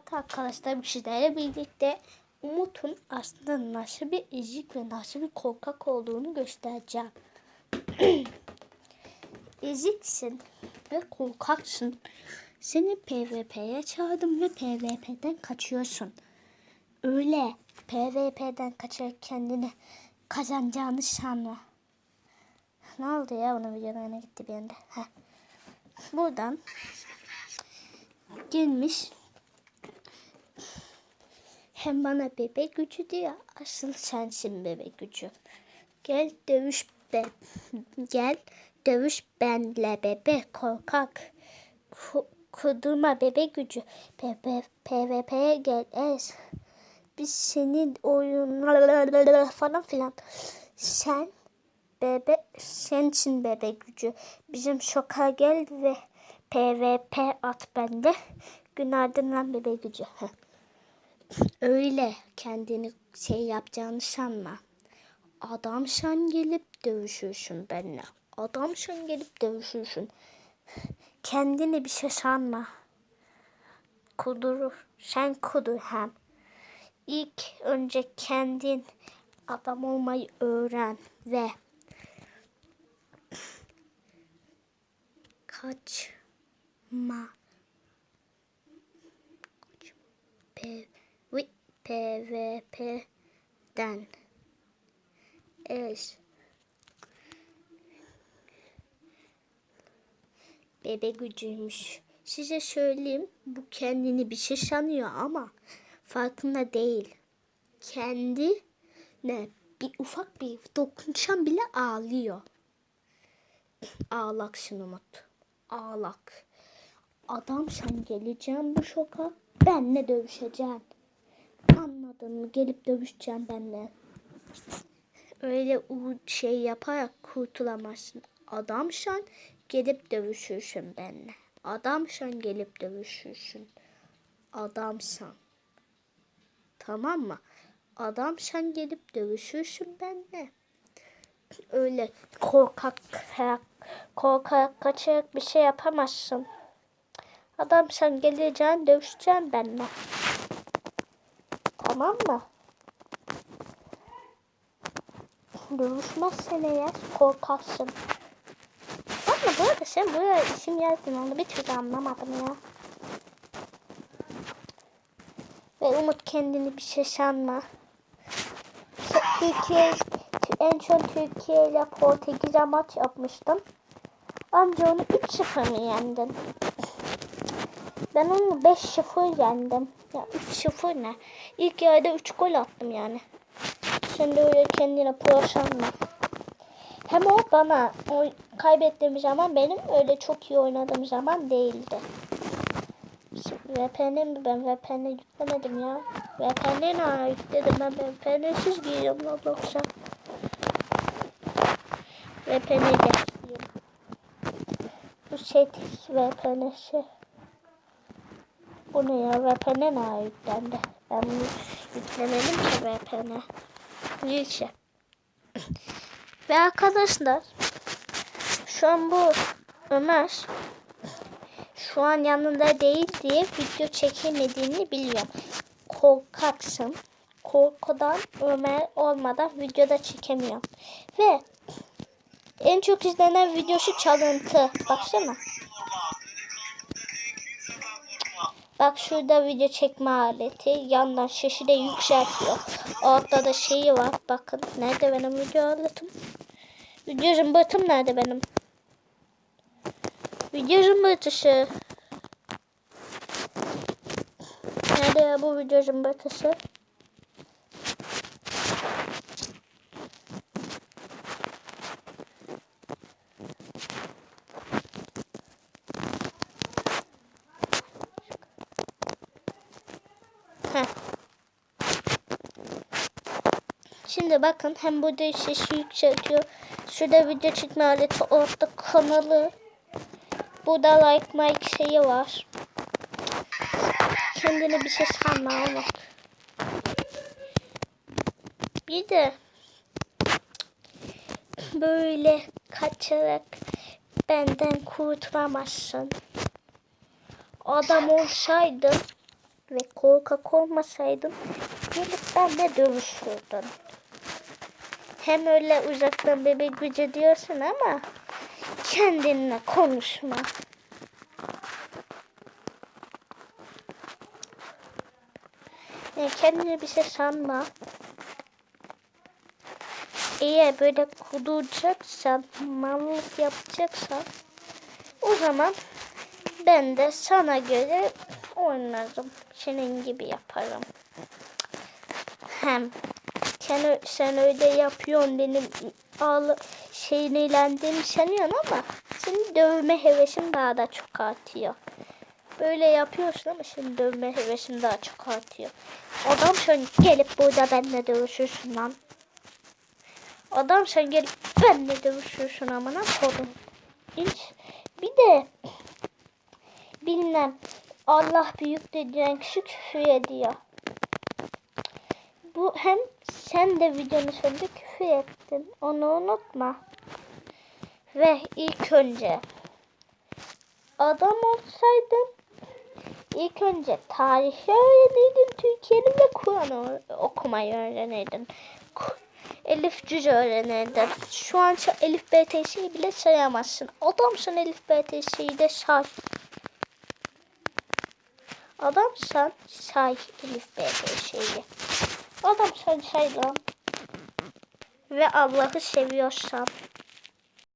Evet arkadaşlar sizlerle birlikte Umut'un aslında nasıl bir ezik ve nasıl bir korkak olduğunu göstereceğim. Eziksin ve korkaksın. Seni PvP'ye çağırdım ve PvP'den kaçıyorsun. Öyle PvP'den kaçarak kendini kazanacağını sanma. Ne oldu ya onun videolarına gitti bir anda. Heh. Buradan gelmiş hem bana bebek gücü diyor. Asıl sensin bebek gücü. Gel dövüş be. Gel dövüş benle bebek korkak. Ku- kudurma bebek gücü. Bebe, PvP'ye gel ez. Biz senin oyun falan filan. Sen bebe sensin bebek gücü. Bizim sokağa gel ve PvP at bende. Günaydın lan bebek gücü. Öyle kendini şey yapacağını sanma. Adam sen gelip dövüşürsün benimle. Adam sen gelip dövüşürsün. Kendini bir şey sanma. Kudur. Sen kudur hem. İlk önce kendin adam olmayı öğren ve kaçma. PVP'den ez bebe gücüymüş. Size söyleyeyim bu kendini bir şey sanıyor ama farkında değil. Kendi ne bir ufak bir dokunuşan bile ağlıyor. Ağlaksın Umut. Ağlak. Adam sen geleceğim bu şoka. Benle dövüşeceksin. Anladın mı? Gelip dövüşeceğim benle. Öyle şey yaparak kurtulamazsın. Adam sen gelip dövüşürsün benle. Adam sen gelip dövüşürsün. Adamsan. Tamam mı? Adam sen gelip dövüşürsün benle. Öyle korkak korkak kaçarak bir şey yapamazsın. Adam sen geleceksin dövüşeceksin benimle. Tamam mı? Dövüşmezsen eğer korkarsın. Ama bu arada sen buraya isim yazdın onu bir türlü anlamadım ya. Ve Umut kendini bir şey sanma. Türkiye en son Türkiye ile Portekiz'e maç yapmıştım. Anca onu 3-0 mı yendin? Ben onu 5-0 yendim. Ya 3-0 ne? İlk yarıda 3 gol attım yani. De öyle kendine pro sanma. Hem o bana o kaybettiğim zaman benim öyle çok iyi oynadığım zaman değildi. VPN mi? Ben VPN yüklemedim ya. VPN ne yükledim ben VPN'siz giyiyorum Roblox'a. VPN'yi geçeyim. Bu şey VPN'si. Bu ne ya? VPN ne yüklendi? Ben bunu yüklemedim ki VPN. Neyse. Ve arkadaşlar şu an bu Ömer şu an yanında değil diye video çekemediğini biliyorum. Korkaksın. Korkudan Ömer olmadan videoda çekemiyorum. Ve en çok izlenen videosu çalıntı. Baksana. Bak şurada video çekme aleti. Yandan sesi de yükseltiyor. Altta da şeyi var. Bakın. Nerede benim video aletim? Video zımbırtım nerede benim? Video zımbırtısı. Nerede ya bu video zımbırtısı? Şimdi bakın hem burada sesi yükseltiyor. Şurada video çekme aleti orada kanalı. Burada like mic şeyi var. Kendine bir şey sanma ama. Bir de böyle kaçarak benden kurtulamazsın. Adam olsaydın ve korkak olmasaydın gelip benimle dövüşürdün. Hem öyle uzaktan bebek gücü diyorsun ama kendinle konuşma. Yani kendine bir şey sanma. Eğer böyle kuduracaksan, mallık yapacaksan o zaman ben de sana göre oynarım. Senin gibi yaparım. Hem sen, sen öyle yapıyorsun benim ağlı şeyinlendiğimi sanıyorsun ama senin dövme hevesin daha da çok artıyor. Böyle yapıyorsun ama senin dövme hevesin daha çok artıyor. Adam sen gelip burada benimle dövüşürsün lan. Adam sen gelip benimle dövüşürsün amına kodum. Hiç. Bir de bilmem Allah büyük dediğin kişi küfür ediyor. Bu hem sen de videonun sonunda küfür ettin. Onu unutma. Ve ilk önce adam olsaydın ilk önce tarihi öğrenirdin Türkiye'nin ve Kur'an okumayı öğrenirdin. Elif cüce öğrenirdin. Şu an Elif BTS'yi bile sayamazsın. Adamsın Elif BTS'yi de say. Adamsan say Elif BTS'yi. Say lan. Ve Allah'ı seviyorsan